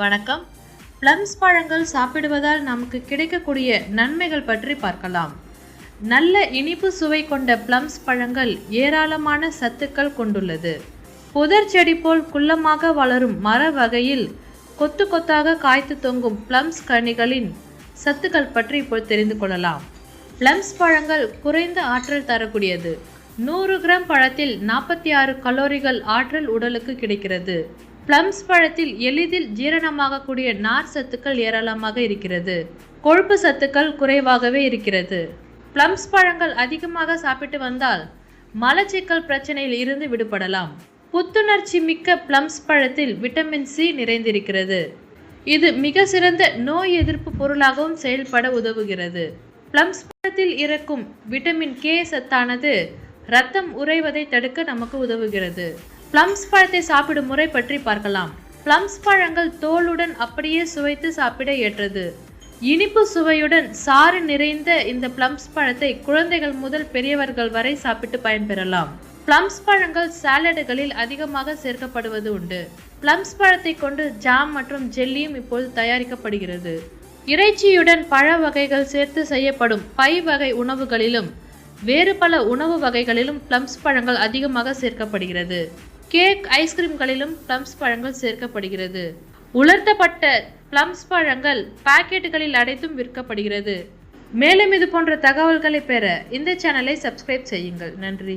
வணக்கம். பிளம்ஸ் பழங்கள் சாப்பிடுவதால் நமக்கு கிடைக்கக்கூடிய நன்மைகள் பற்றி பார்க்கலாம். நல்ல இனிப்பு சுவை கொண்ட பிளம்ஸ் பழங்கள் ஏராளமான சத்துக்கள் கொண்டுள்ளது. புதர் செடி போல் குள்ளமாக வளரும் மர வகையில் கொத்து கொத்தாக காய்த்து தொங்கும் பிளம்ஸ் கனிகளின் சத்துக்கள் பற்றி இப்போ தெரிந்து கொள்ளலாம். பிளம்ஸ் பழங்கள் குறைந்த ஆற்றல் தரக்கூடியது. நூறு கிராம் பழத்தில் நாற்பத்தி ஆறு கலோரிகள் ஆற்றல் உடலுக்கு கிடைக்கிறது. பிளம்ஸ் பழத்தில் எளிதில் ஜீரணமாகக்கூடிய நார் சத்துக்கள் ஏராளமாக இருக்கிறது. கொழுப்பு சத்துக்கள் குறைவாகவே இருக்கிறது. பிளம்ஸ் பழங்கள் அதிகமாக சாப்பிட்டு வந்தால் மலச்சிக்கல் பிரச்சனையில் இருந்து விடுபடலாம். புத்துணர்ச்சி மிக்க பிளம்ஸ் பழத்தில் விட்டமின் சி நிறைந்திருக்கிறது. இது மிக சிறந்த நோய் எதிர்ப்பு பொருளாகவும் செயல்பட உதவுகிறது. பிளம்ஸ் பழத்தில் இருக்கும் விட்டமின் கே சத்தானது ரத்தம் உறைவதை தடுக்க நமக்கு உதவுகிறது. பிளம்ஸ் பழத்தை சாப்பிடும் முறை பற்றி பார்க்கலாம். பிளம்ஸ் பழங்கள் தோலுடன் அப்படியே சுவைத்து சாப்பிட ஏற்றது. இனிப்பு சுவையுடன் சாறு நிறைந்த இந்த பிளம்ஸ் பழத்தை குழந்தைகள் முதல் பெரியவர்கள் வரை சாப்பிட்டு பயன்பெறலாம். பிளம்ஸ் பழங்கள் சாலடுகளில் அதிகமாக சேர்க்கப்படுவது உண்டு. பிளம்ஸ் பழத்தை கொண்டு ஜாம் மற்றும் ஜெல்லியும் இப்போது தயாரிக்கப்படுகிறது. இறைச்சியுடன் பழ வகைகள் சேர்த்து செய்யப்படும் பை வகை உணவுகளிலும் வேறு பல உணவு வகைகளிலும் பிளம்ஸ் பழங்கள் அதிகமாக சேர்க்கப்படுகிறது. கேக் ஐஸ்கிரீம்களிலும் பிளம்ஸ் பழங்கள் சேர்க்கப்படுகிறது. உலர்த்தப்பட்ட பிளம்ஸ் பழங்கள் பாக்கெட்டுகளில் அடைத்தும் விற்கப்படுகிறது. மேலும் இது போன்ற தகவல்களை பெற இந்த சேனலை சப்ஸ்கிரைப் செய்யுங்கள். நன்றி.